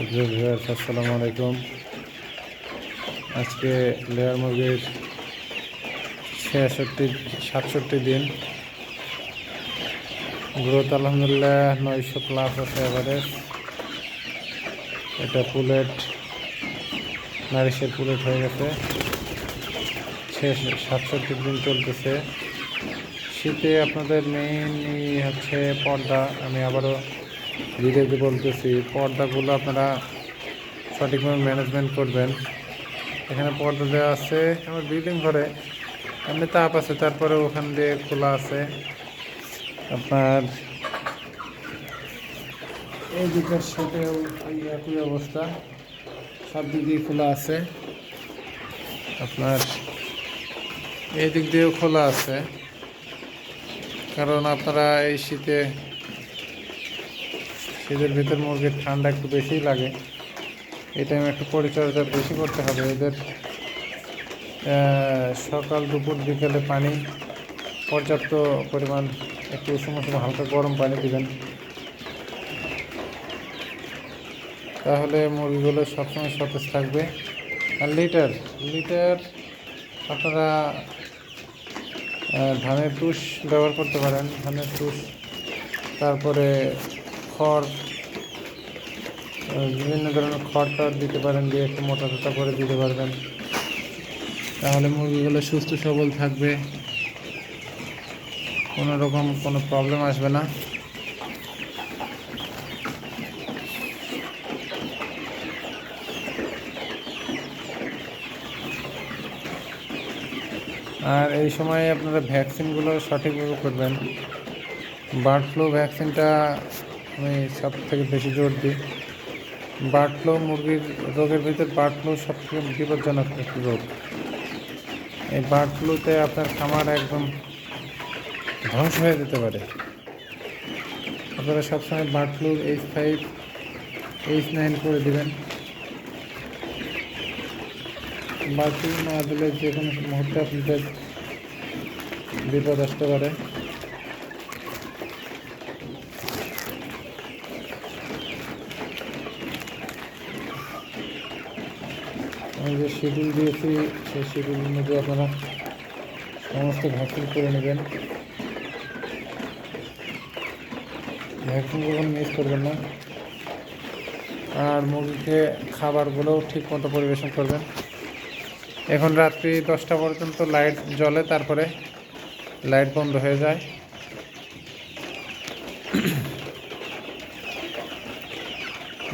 সুপ্রিয় ভিউয়ার্স, আসসালামু আলাইকুম। আজকে লেয়ার মুরগির ছেষট্টি সাতষট্টি দিন। গ্রোথ আলহামদুলিল্লাহ নয়শো প্লাস আছে এভারেজ এটা পুলেট, নারিশের পুলেট হয়ে গেছে। সাতষট্টি দিন চলতেছে। শীতে আপনাদের মেইন হচ্ছে পর্দা। আমি আবারও ভিডিওতে বলতেছি, পর্দাগুলো আপনারা সঠিকভাবে ম্যানেজমেন্ট করবেন। এখানে পর্দা দেওয়া আছে, আমার বিল্ডিং ঘরে এমনি তাপ আছে, তারপরে ওখান দিয়ে খোলা আছে। আপনার এই দিকের সাথেও একই অবস্থা, সব দিক দিয়ে খোলা আছে। আপনার এই দিক দিয়েও খোলা আছে। কারণ আপনারা এই শীতে শীতের ভিতর মুরগির ঠান্ডা একটু বেশিই লাগে। এই টাইমে একটু পরিচর্যা বেশি করতে হবে। এদের সকাল, দুপুর, বিকেলে পানি, পর্যাপ্ত পরিমাণ একটু উষুম উষুম হালকা গরম পানি দিবেন। তাহলে মুরগিগুলো সবসময় সতেজ থাকবে। আর লিটার লিটার আপনারা ধানের তুষ ব্যবহার করতে পারেন। ধানের তুষ, তারপরে খড় বিভিন্ন ধরনের খড় টড় দিতে পারেন, দিয়ে একটু মোটা টোটা করে দিতে পারবেন। তাহলে মুরগিগুলো সুস্থ সবল থাকবে। কোনো রকম কোনো প্রবলেম আসবে না। আর এই সময় আপনারা ভ্যাকসিনগুলো সঠিকভাবে করবেন। বার্ড ফ্লু ভ্যাকসিনটা আমি সব থেকে বেশি জোর দিই। বার্ড ফ্লু মুরগির রোগের ভিতরে বার্ড ফ্লু সব থেকে বিপজ্জনক একটি রোগ। এই বার্ড ফ্লুতে আপনার খামার একদম ধ্বংস হয়ে যেতে পারে। আপনারা সবসময় বার্ড ফ্লুর এইচ ফাইভ, এইচ নাইন করে দেবেন। বার্ড ফ্লু না দিলে যে কোনো মুহূর্তে আপনাদের বিপদ আসতে পারে। আমি যে শিডিউল দিয়েছি, সেই শিডিউল অনুযায়ী আপনারা সমস্ত ভ্যাকসিন করে নেবেন। ভ্যাকসিন কখন মিস করবেন না। আর মুরগিকে খাবারগুলোও ঠিক মতো পরিবেশন করবেন। এখন রাত্রি দশটা পর্যন্ত লাইট জ্বলে, তারপরে লাইট বন্ধ হয়ে যায়।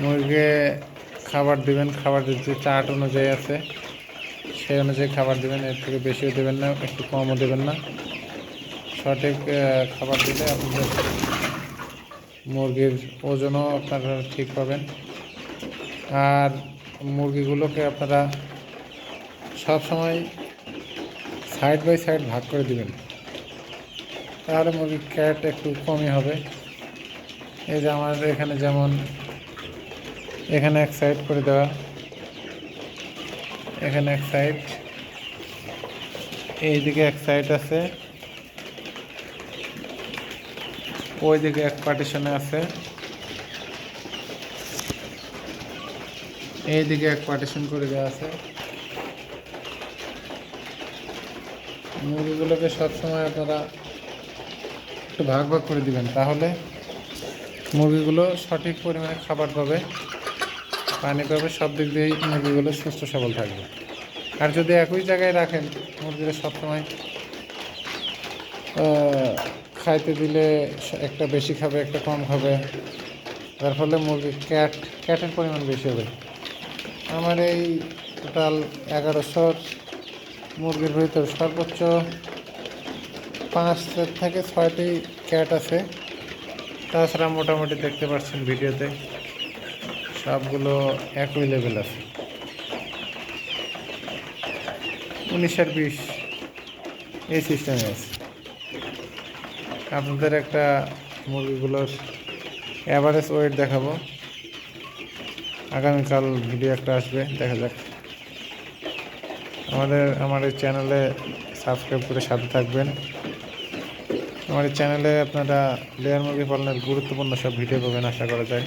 মুরগিকে খাবার দিবেন, খাবার যে চার্ট অনুযায়ী আছে, সেই অনুযায়ী খাবার দিবেন, এর থেকে বেশিও দেবেন না, একটু কমও দেবেন না। সঠিক খাবার দিলে আপনাদের মুরগির ওজনও আপনারা ঠিক পাবেন। আর মুরগিগুলোকে আপনারা সব সময় সাইড বাই সাইড ভাগ করে দিবেন। তাহলে মুরগির ক্যাট একটু কমই হবে। এই যে আমাদের এখানে যেমন এখানে এক সাইড করে দেওয়া। এখানে এক সাইড এইদিকে এক সাইড আছে। ওইদিকে এক পার্টিশনে আছে। এইদিকে এক পার্টিশন করে দেওয়া আছে। মুরগিগুলোকে সবসময় আপনারা একটু ভাগ ভাগ করে দিবেন, তাহলে মুরগিগুলো সঠিক পরিমাণে খাবার পাবে। পানি পাবে সব দিক দিয়েই মুরগিগুলো সুস্থ সবল থাকবে। আর যদি একই জায়গায় রাখেন, মুরগিরা সবসময় খাইতে দিলে একটা বেশি খাবে, একটা কম খাবে। তার ফলে মুরগি ক্যাট, ক্যাটের পরিমাণ বেশি হবে। আমার এই টোটাল এগারোশোর মুরগির ভিতর সর্বোচ্চ পাঁচ থেকে ছয়টি ক্যাট আছে। তাছাড়া মোটামুটি দেখতে পাচ্ছেন ভিডিওতে। সবগুলো একই লেভেল আছে। উনিশ আর বিশ এই সিস্টেমে আছে। আপনাদের একটা মুরগিগুলোর অ্যাভারেজ ওয়েট দেখাবো। আগামীকাল ভিডিও একটা আসবে, দেখা যাক। আমাদের, আমার এই চ্যানেলে সাবস্ক্রাইব করে সাথে থাকবেন। আমার এই চ্যানেলে আপনারা লেয়ার মুরগি পালনের গুরুত্বপূর্ণ সব ভিডিও পাবেন, আশা করা যায়।